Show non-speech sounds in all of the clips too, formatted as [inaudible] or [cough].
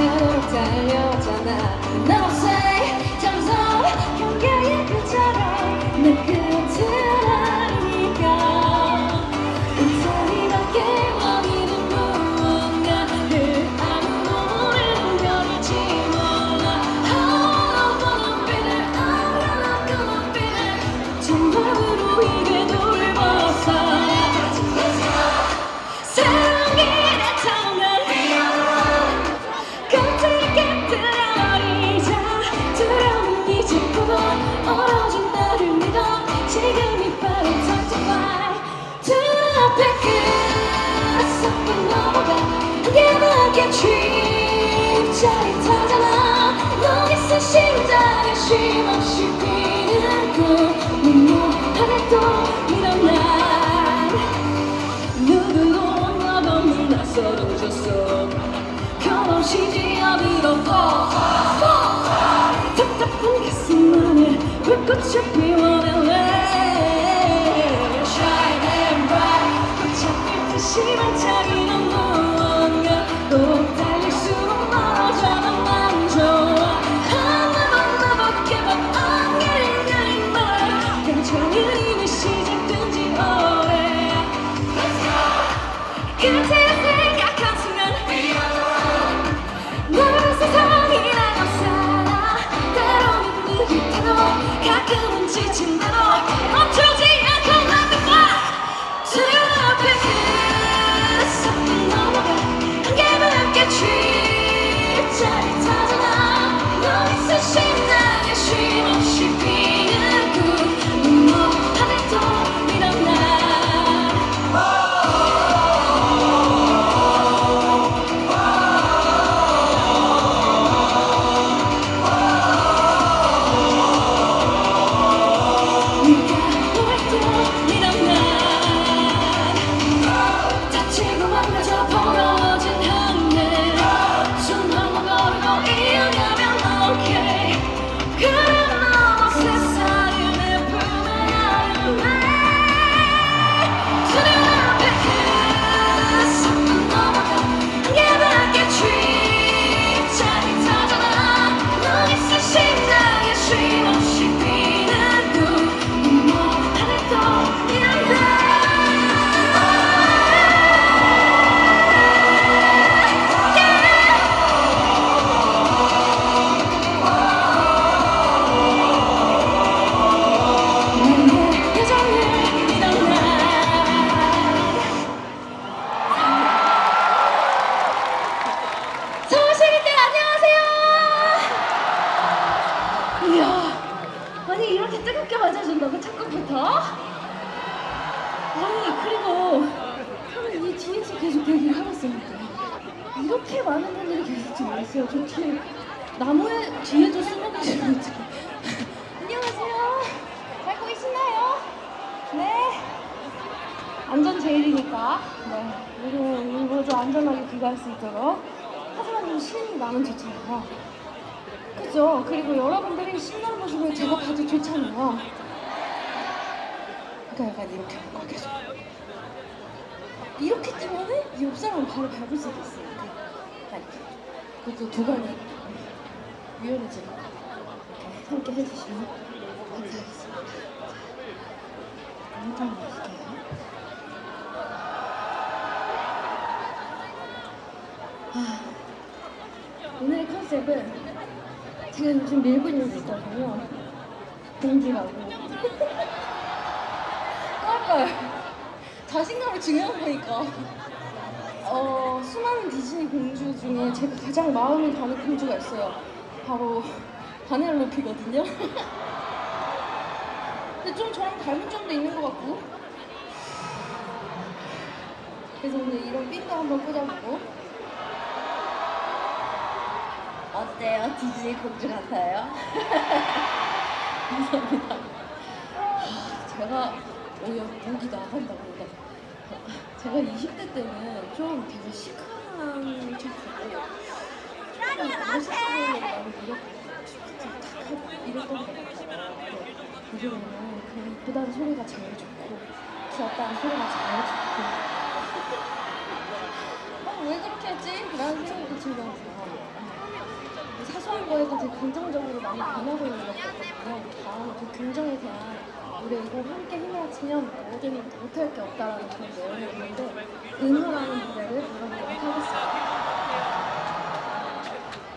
자동차로 달려잖아 trip 짜릿하잖아. 너 있어 심장에 쉼없이 뛰는 꿈. 눈물 하나도 일어나 누구도 너도 나서러졌어. 결혼식이 어디로 fall fall 답답한 가슴 안에 불꽃을 피워낼래 나면 좋잖아요. 그죠? 그리고 여러분들이 신나는 모습을 제가 봐도 좋잖아요. 그러니까 약간 이렇게 하고 계속. 이렇게 뛰면은 옆 사람 바로 밟을 수도 있어요. 이렇게. 그것도 두간이 유연해지고 이렇게 함께 해주시면 감사하겠습니다. 해볼게요. 아, 오늘의 컨셉은 제가 요즘 밀고 있는 게 있거든요. 공주라고. 깔깔. 자신감이 중요한 거니까. 어, 수많은 디즈니 공주 중에 제가 가장 마음이 가는 공주가 있어요. 바로 바넬로피거든요. [laughs] 근데 좀 저랑 닮은 점도 있는 것 같고. 그래서 오늘 이런 핀도 한번 꽂아보고. 어때요? 디즈니 공주 같아요? 감사합니다. [laughs] 아, 제가 오히려 목이 나간다고 막 제가 20대 때는 좀 되게 시크한 척하고 조금 멋있어 나를 노력하고 탁 이랬던 것 같아요. 근데 요즘에는 그 이쁘다는 소리가 제일 좋고 귀엽다는 소리가 제일 좋고 [laughs] 어, 왜 그렇게 했지? 라는 생각도 들면서 하는 거에도 되게 긍정적으로 많이 변하고 있는 것 같거든요. 다음 그 긍정에 대한 우리 이거 함께 힘을 합치면 모든 못할 게 없다라는 그런 내용이 있는데 은하라는 노래를 불러보도록 하겠습니다.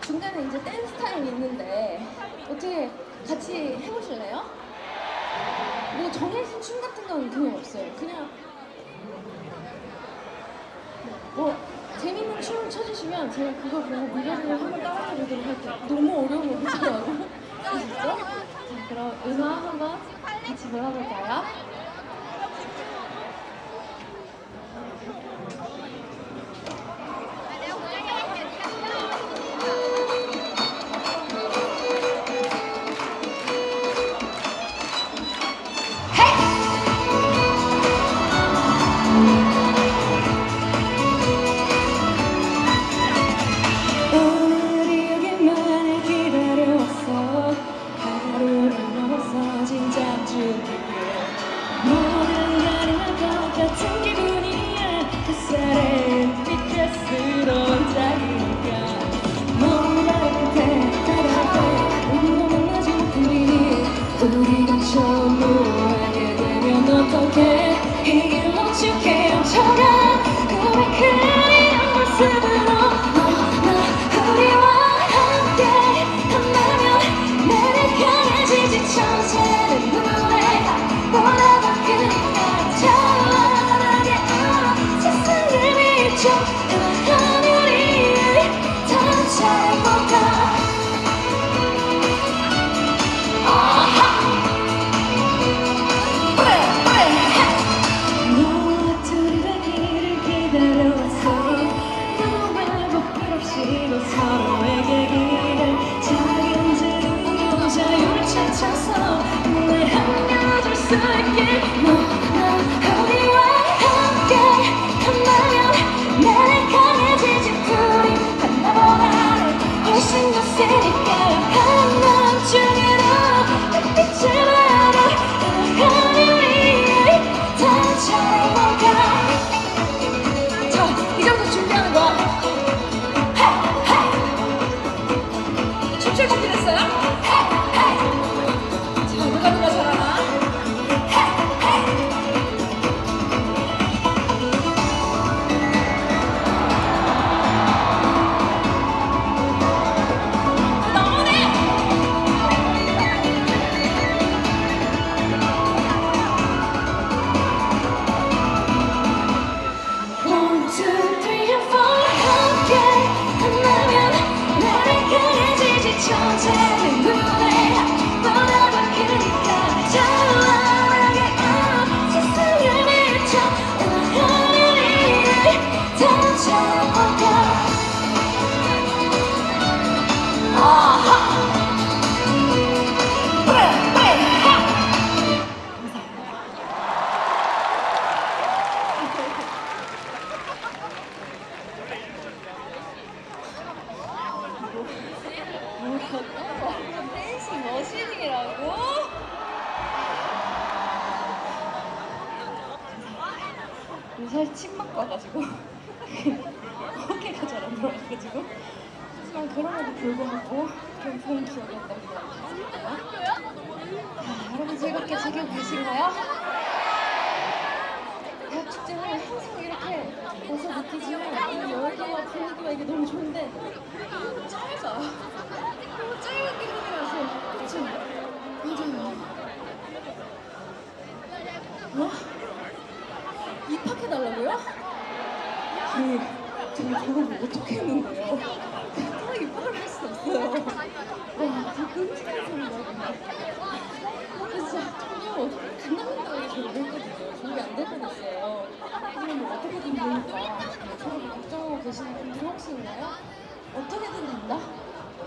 중간에 이제 댄스 타임 있는데 어떻게 같이 해보실래요? 뭐 정해진 춤 같은 건 그냥 없어요. 그냥 뭐 재밌는 춤을 춰주시면 제가 그걸 보고 무대를 한번 따라해 보도록 할게요. 너무 어려운 거 보시더라고. 아시죠? [laughs] 자 그럼 은하 한번 같이 불러볼까요?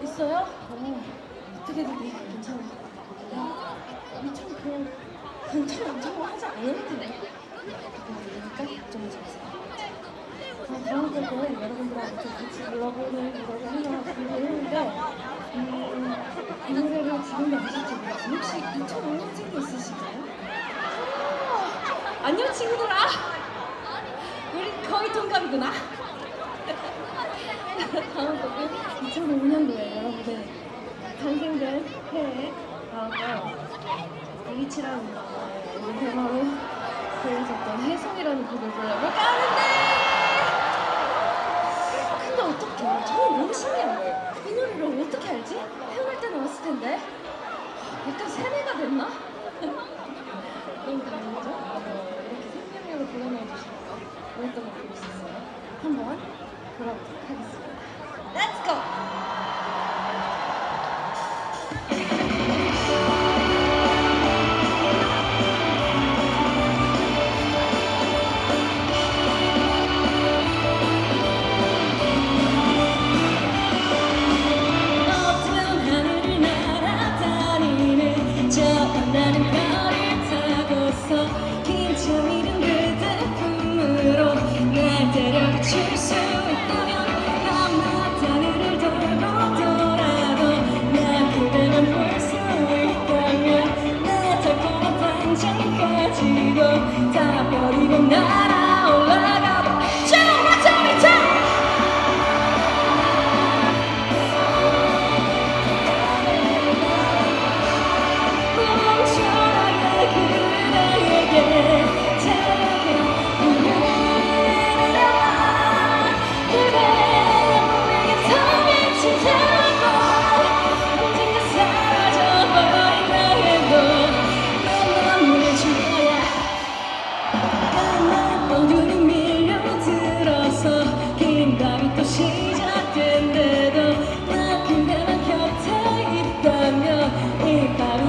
있어요? 어, 어떻게든 돼 괜찮아 야, 엄청 그런 괜찮아 엄청 하지 않을 텐데 그러니까 걱정하지 마세요. 자, 다음 곡은 여러분들하고 좀 같이 불러보는 노래를 하나 준비했는데 음, 이 노래를 지금도 아실지 모르겠어요 혹시 2005년생도 있으실까요? 아, 안녕 친구들아. 우리 거의 동갑이구나 네. 탄생된 해에 나와서 이치라는 대화로 불렸었던 해송이라는 곡을 불러볼까 하는데 근데 어떡해 저는 너무 신기한 거이 노래를 어떻게 알지? 해올 때 나왔을 텐데 약간 세뇌가 됐나? 그러니까 너무 다행이죠? 이렇게 생명력을 불러내 주셔서 오랫동안 보고 있었어요 한번 들어보도록 하겠습니다 Let's go! 나 있다면 이 밤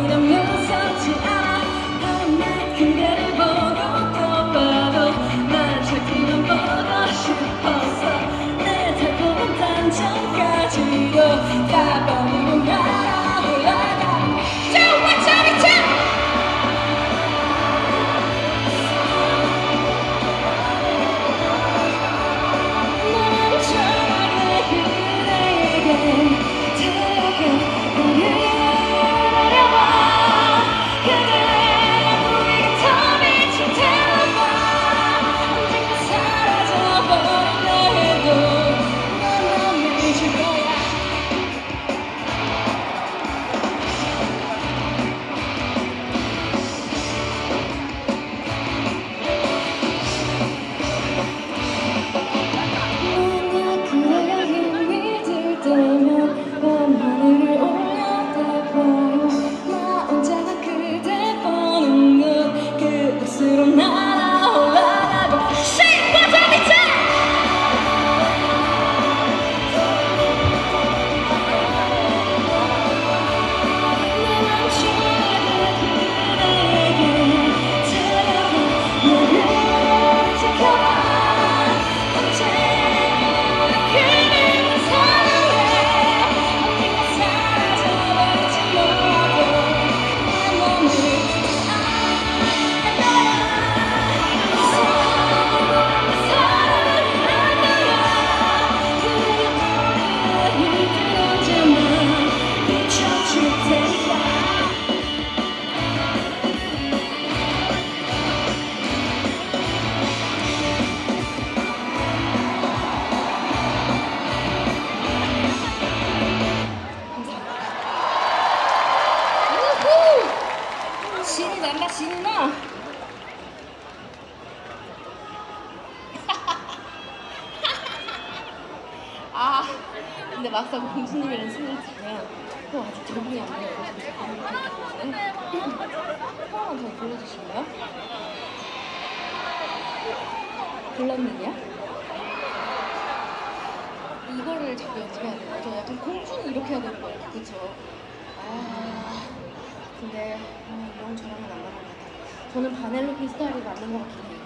근데 음, 이건 저랑은 안 맞는 것 같아요. 저는 바넬로피 스타일이 맞는 것 같긴 해요.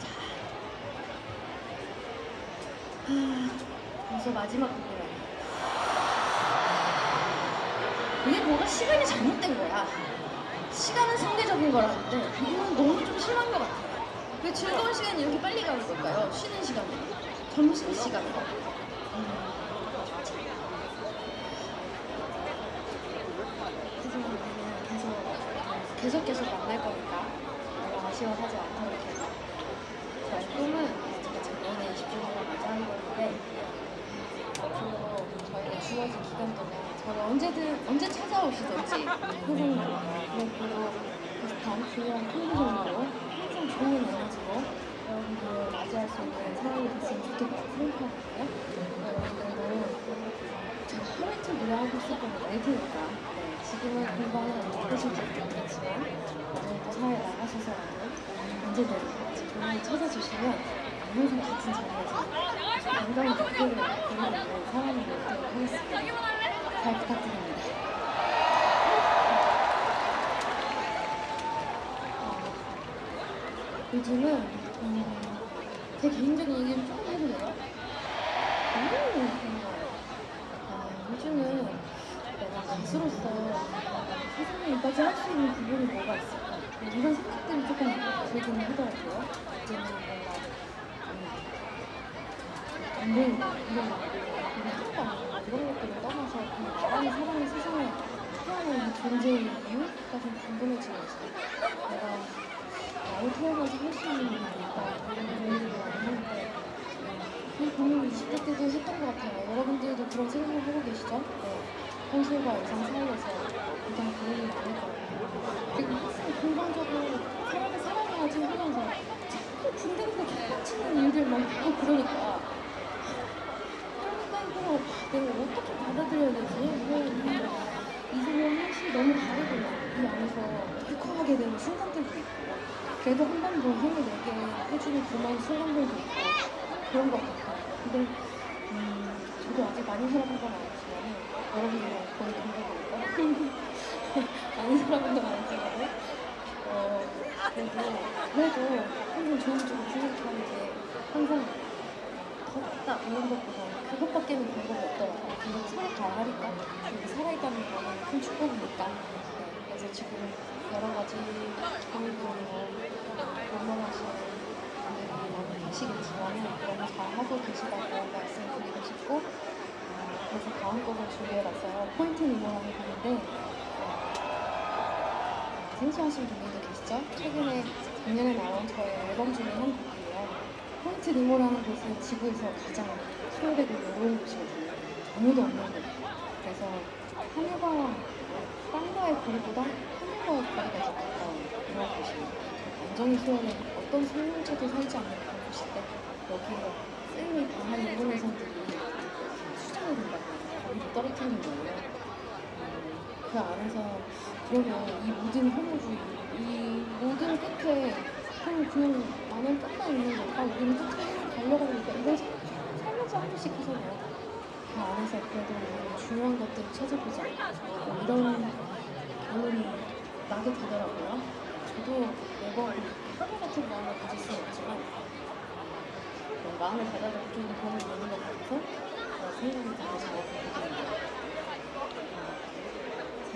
자. 아, 벌써 마지막 부분이야. 이게 뭐가 시간이 잘못된 거야. 시간은 상대적인 거라는데 이건 너무 좀 심한 것 같아요. 왜 즐거운 시간이 이렇게 빨리 가는 걸까요? 쉬는 시간에 점심 시간에. 음. 계속 계속 만날 거니까 너무 아쉬워하지 않도록 해서 저의 꿈은 제가 작년에 20주년을 맞이한 건데 앞으로 저희가 주어진 기간 동안 저를 언제든 언제 찾아오시든지 혹은 그리고 비슷한 좋은 컨디션으로 항상 좋은 에너지로 여러분들을 맞이할 수 있는 사람이 됐으면 좋겠다고 생각하고요. 여러분들도 네, 제가 하루 이틀 노래하고 있을 건데 알 테니까 지금은 공부하는 어떠실지 모르겠지만 나중에 또 사회에 나가셔서라도 언제든 저를 찾아주시면 항상 같은 자리에서 건강한 댓글을 보내는 사람이 되도록 하겠습니다. 잘 부탁드립니다. 어, 요즘은 음, 제 개인적인 얘기를 조금 해도 돼요? 거예요. 아, 요즘은 내 가 가수로서 세상에 이까지 할 수 있는 부분이 뭐가 있을까? 이런 생각들이 조금 들긴 하더라고요. 이제는 뭔가 음, 안 보이는 이런 우리 한방 이런 것들을 떠나서 그냥 나만의 사랑이 세상에 태어나는 존재의 이유가 좀 궁금해지면서 내가 나를 태어나서 할 수 있는 일이 뭘까 이런 고민을 많이 하는데 이 고민 20대 때도 했던 것 같아요. 여러분들도 그런 생각을 하고 계시죠? 네. 현실과 예상 사이에서 굉장히 고민이 많을 거예요. 그리고 항상 공간적으로 사람을 사랑해야지 하면서 자꾸 군대에서 개빡치는 일들만 하고 그러니까 그러니까 이거 내가 어떻게 받아들여야 되지? 왜이 이상형 현실이 너무 다르구나. 이 안에서 욱하게 되는 순간들도 있고 그래도 한 번 더 힘을 내게 해주는 고마운 순간들도 있고 그런 것 같아요. 근데 음, 저도 아직 많이 살아본 건 아니지만 여러분들은 거의 동갑이니까 살아본 건 아니지만 어, 그래도 그래도 항상 좋은 쪽으로 생각하는 게 항상 더 낫다 이런 것보다 그것밖에는 방법이 없더라고요. 근데 잘 하니까 그리고 살아있다는 거는 큰 축복이니까 네, 그래서 지금 여러 가지 고민으로 응원하시는 분들이 많이 계시겠지만 너무 잘하고 계시다고 말씀드리고 싶고 어, 그래서 다음 곡을 준비해봤어요. 포인트 응원하는 곡인데 어, 생소하신 분들도 계시죠? 최근에 작년에 나온 저의 앨범 중에 한 곡이에요. 포인트 리모라는 곳은 지구에서 가장 소외되고 외로운 곳이거든요. 아무도 없는 곳. 그래서 하늘과 땅과의 거리보다 하늘과의 거리가 더 가까운 그런 곳이에요. 완전히 소외된 어떤 생명체도 살지 않는 그런 곳인데 여기에 쌤이 당한 일본 회선들이 수정을 된다고 거기를 떨어뜨리는 거예요. 음, 그 안에서 그러면 이 모든 혐오주의, 이 모든 끝에 그냥, 그냥 나는 끝나 있는 걸까? 우리는 끝에 달려가니까 살- 살면서 한 번씩 하잖아요. 그 안에서 그래도 중요한 것들을 찾아보자. 뭐 이런 결론이 나게 되더라고요. 저도 매번 하루 같은 마음을 가질 수는 없지만 뭐 마음을 가다듬고 좀 도움을 되는 것 같아 서 어, 생각이 되게 잘 들거든요.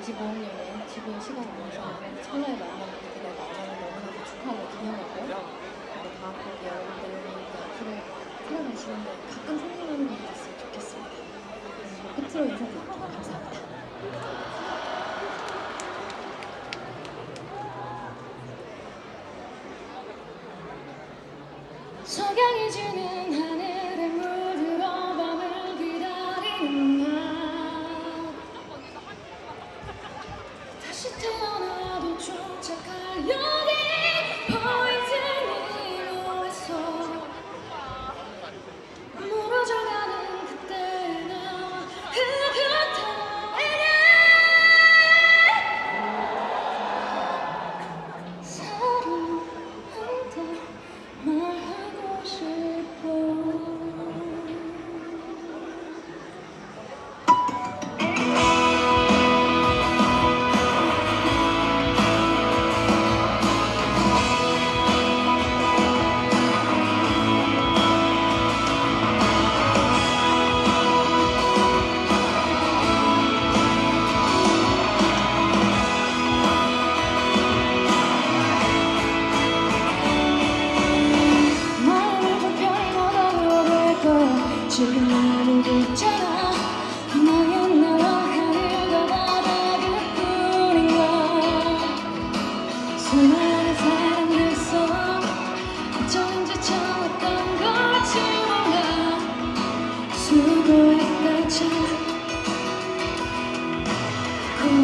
45학년에 지구의 시간 안에서 천하의 만남을 그들의 나가는 너무나도 축하하고 기념하고 그리고 다음 곡 여러분들이 앞으로 살아가시는데 가끔 생각나는 일이 있으면 좋겠습니다. 음, 끝으로 인사드릴게요. 감사합니다. 석양이 지는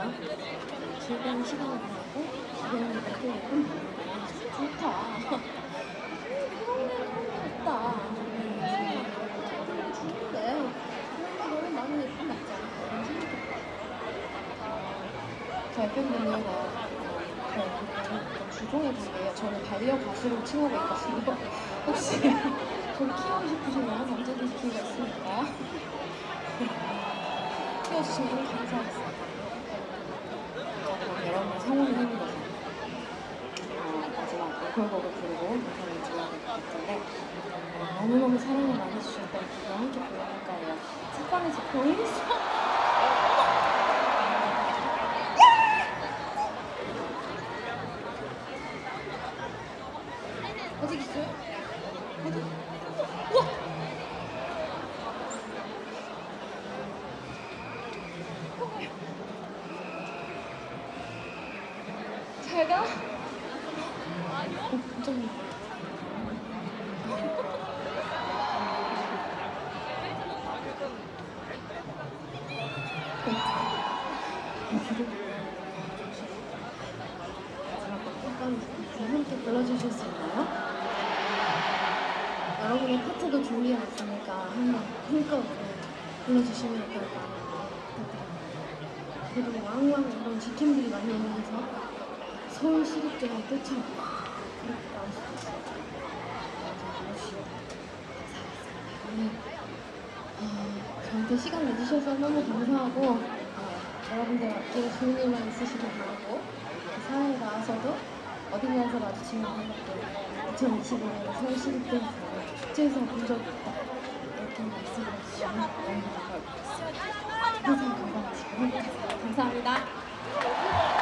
거 없거든요. 즐거운 시간을 보내고 주변을 보고 음, 좋다. 그런 데는 없다. 좋은데 너무 많이 예쁜 생각이 저희 팬분들과 저희 팬분들 주종의 분이에요. 저는 바리어 가수로 칭하고 있거든요. 혹시 저를 키우고 싶으시면 언제든지 기회가 있으니까 키워주시면 감사하겠습니다. 성원을 힘입어서 어, 마지막 앵콜곡을 부르고 인사를 같은데 어, 너무너무 사랑을 많이 해주셨던 곡을 함께 불러볼 거예요. 책방에서 보이소? 어디 있어요? 어디? 우와! 잘 가? 어, 깜짝이야. 함께 불러주실 수 있나요? 여러분의 파트도 준비해 왔으니까 한번 힘껏 불러주시면 어떨까 부탁드립니다. 그리고 왕왕 이런 지킴들이 많이 오면서 서울 감사하겠습니다. 오늘 어, 저한테 시간 내주셔서 너무 감사하고 어, 여러분들 앞에 좋은 일만 있으시길 바라고 그 사회에 나와서도 어딘가에서 마주치는 반갑게 2025년 서울 시립대에서 축제에서 본 적이 있다 이렇게 말씀해 주시면 너무 반가웠습니다. 항상 건강하시고 감사합니다.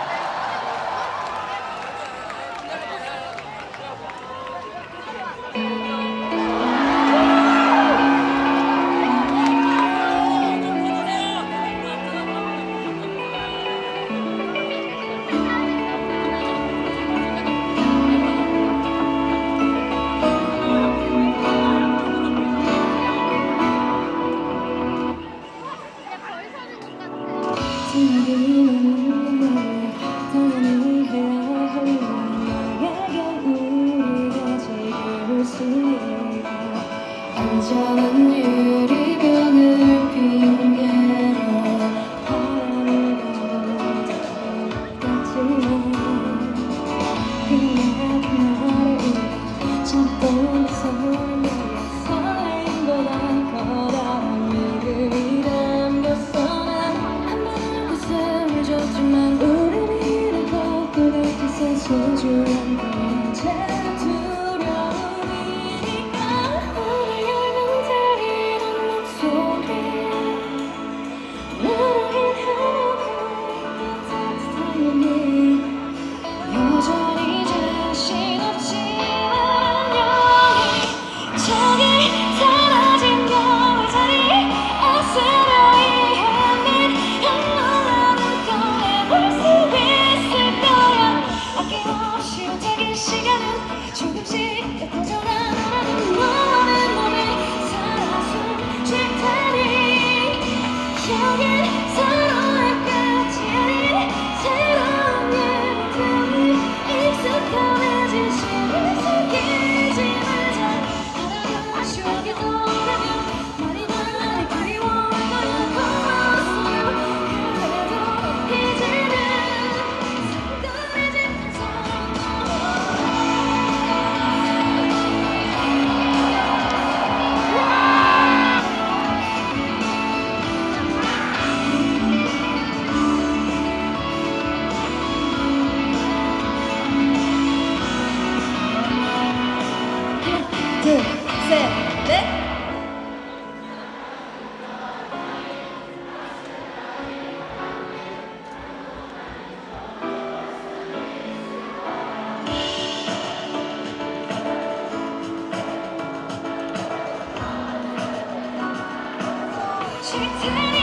쉴 테니